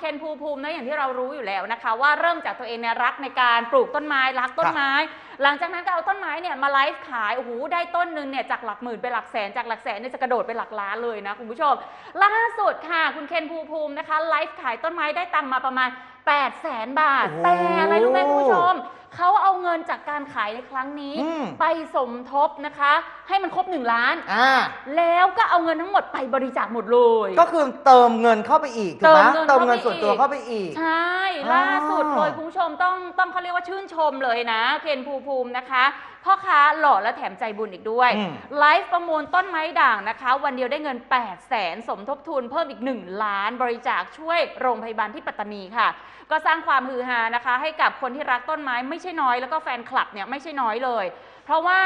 เคนภูมิภูมินะอย่างที่เรารู้อยู่แล้วนะคะ ว่าเริ่มจากตัวเองเนี่ยรักในการปลูกต้นไม้รักต้นไม้ หลังจากนั้นก็เอาต้นไม้เนี่ยมาไลฟ์ขายโอ้โหได้ต้นหนึ่งเนี่ยจากหลักหมื่นไปหลักแสนจากหลักแสนเนี่ยจะกระโดดไปหลักล้านเลยนะคุณผู้ชมล่าสุดค่ะ คุณเคนภูมิภูมินะคะไลฟ์ขายต้นไม้ได้ตังค์มาประมาณ8 0 0แสนบาทโอ้โหแต่อะไรรู้ไหมคุณ กการขายในครั้งนี้ อืม ไปสมทบนะคะ ให้มันครบ 1 ล้าน อ่า แล้วก็เอาเงินทั้งหมดไปบริจาคหมดเลย ก็คือเติมเงินเข้าไปอีกถูกไหมเติเติมมเงิเงินนเข้าไปส่วนตัวอีก เข้าไปอีก ใช่อ๋อล่าสุดเลยคุณผู้ชมต้องต้องเขาเรียกว่าชื่นชมเลยนะ เคนภูมิภูมินะคะ พ่อค้าหล่อและแถมใจบุญอีกด้วยอืมไลฟ์ประมูลต้นไม้ด่างนะคะ วันเดียวได้เงิน 8 0 0แสนสมทบทุนเพิ่มอีก 1 ล้านบริจาคช่วยโรงพยาบาลที่ปัตตานีค่ะ ก็สร้างความฮือฮานะคะ ให้กับคนที่รักต้นไม้ไม่ใช่น้อยแล้วก็แฟนคลับเนี่ยไม่ใช่น้อยเลย เพราะว่า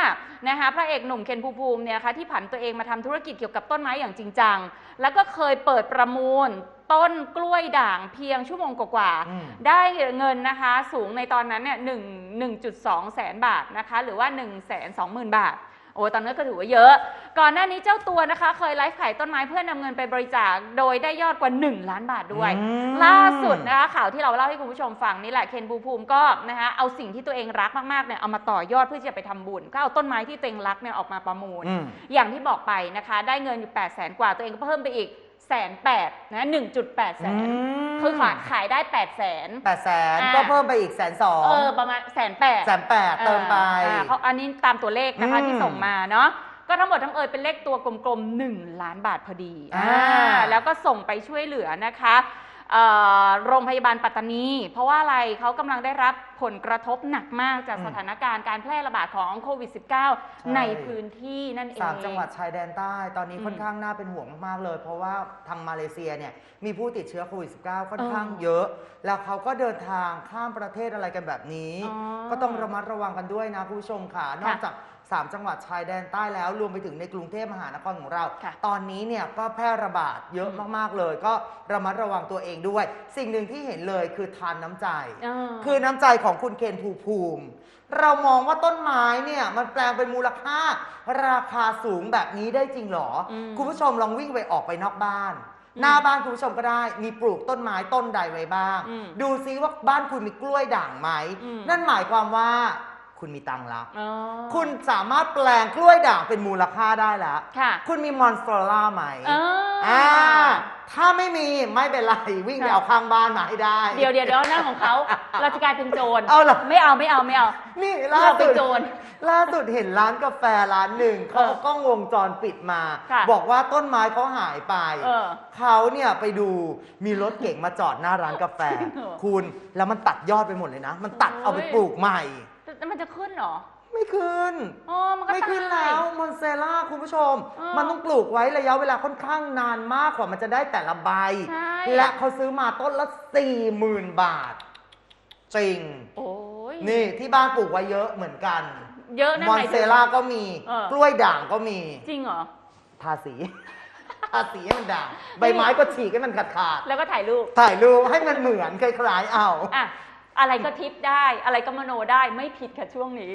นะคะพระเอกหนุ่มเคนภูมิภูมิเนี่ยนะคะที่ผันตัวเองมาทำธุรกิจเกี่ยวกับต้นไม้อย่างจริงจังแล้วก็เคยเปิดประมูล ต้นกล้วยด่างเพียงชั่วโมงกว่าๆอืมได้เงินนะคะสูงในตอนนั้นเนี่ยหนึ่งหนึ่งจุดสองแสนบาทนะคะ หรือว่า1นึ่งแสนสองหมื่นบาทโอ้ตอนนั้นก็ถือว่าเยอะ ก่อนหน้านี้เจ้าตัวนะคะ เคยไลฟ์ขายต้นไม้เพื่อนำเงินไปบริจาค โดยได้ยอดกว่า 1 ล้านบาทด้วยอืมล่าสุดนะคะข่าวที่เราเล่าให้คุณผู้ชมฟังนี่แหละเคนภูมิภูมิก็นะคะเอาสิ่งที่ตัวเองรักมากๆเนี่ยเอามาต่อยอดเพื่อที่จะไปทำบุญ ก็เอาต้นไม้ที่ตัวเองรักเนี่ยออกมาประมูลอืมอย่างที่บอกไปนะคะ ได้เงินอยู่8 0 0แสนกว่าตัวเองก็เพิ่มไปอีก แสนแปดนะ1.8แสนมคือขายขายได้8 0 0แสน แปดแสนอ่า ก็เพิ่มไปอีกแสนสองเออประมาณแสนแปดแสนแปดเติมไป เขาอันนี้ตามตัวเลขนะคะอืมที่ส่งมาเนาะก็ทั้งหมดทั้งเอยเป็นเลขตัวกลมๆ 1 ล้านบาทพอดีอ่า อ่าแล้วก็ส่งไปช่วยเหลือนะคะเอ่อ โรงพยาบาลปัตตานี เพราะว่าอะไรเขากำลังได้รับผลกระทบหนักมากจากสถานการณ์การแพร่ระบาดของโควิด -19 ในพื้นที่นั่นเองสามจังหวัดชายแดนใต้ตอนนี้อืมค่อนข้างน่าเป็นห่วงมากๆเลย เพราะว่าทางมาเลเซียเนี่ยมีผู้ติดเชื้อโควิด -19 ค่อนข้างเออเยอะ แล้วเขาก็เดินทางข้ามประเทศอะไรกันแบบนี้อ๋อก็ต้องระมัดระวังกันด้วยนะคุณผู้ชมค่ะนอกจาก 3 จังหวัดชายแดนใต้แล้วรวมไปถึงในกรุงเทพมหานครของเรา ค่ะ ตอนนี้เนี่ยก็แพร่ระบาดเยอะมากๆเลย ก็ระมัดระวังตัวเองด้วย สิ่งหนึ่งที่เห็นเลยคือทานน้ำใจ เออ คือน้ำใจของคุณเคนภูมิภูมิ เรามองว่าต้นไม้เนี่ยมันแปลงเป็นมูลค่า ราคาสูงแบบนี้ได้จริงเหรออมคุณผู้ชมลองวิ่งไปออกไปนอกบ้านอืมหน้าบ้านคุณผู้ชมก็ได้ มีปลูกต้นไม้ต้นใดไว้บ้าง อืมดูซิว่าบ้านคุณมีกล้วยด่างไหม อืม นั่นหมายความว่า คุณมีตังค์แล้วอ๋อ คุณสามารถแปลงกล้วยด่างเป็นมูลค่าได้แล้วค่ะคุณมีมอนสเตอร่าไหมเออออ่าถ้าไม่มีไม่เป็นไรวิ่งไปค่ะ เอาข้างบ้านมาให้ได้ เดี๋ยวเดี๋ยวเดี๋ยวนั่นของเขา เราจะกลายเป็นโจรเอาเหรอ ไม่เอาไม่เอาไม่เอา นี่ล่าเราเป็สุนด โจร ล่าสุดเห็นร้านกาแฟร้านหนึ่งเขาเออเอากล้องวงจรปิดมา ค่ะ บอกว่าต้นไม้เขาหายไป เออ เขาเนี่ยไปดูมีรถเก๋งมาจอดหน้าร้านกาแฟ จริงเหรอคุณแล้วมันตัดยอดไปหมดเลยนะ มันตัดเอาไปโอ้ยปลูกใหม่ แต่มันจะขึ้นเหรอไม่ขึ้น อ๋อมันก็ไม่ขึ้นตายแล้วมอนเซล่าคุณผู้ชม เออมันต้องปลูกไว้ระยะเวลาค่อนข้างนานมากกว่ามันจะได้แต่ละใบ ใช่ และเขาซื้อมาต้นละสี่หมื่นบาท จริง โอ้ยนี่ที่บ้านปลูกไว้เยอะเหมือนกัน เยอะนะมอนหยเซถึงล่าก็มี เออ กล้วยด่างก็มี จริงเหรอ ทาสี ทาสีให้มันด่าง ใบไม้ก็ฉีกให้มันขาดขาดแล้วก็ถ่ายรูป ๆถ่ายรูปให้มันเหมือนคล้ายๆเอา อะ อะไรก็ทิปได้ อะไรก็มโนได้ไม่ผิดค่ะช่วงนี้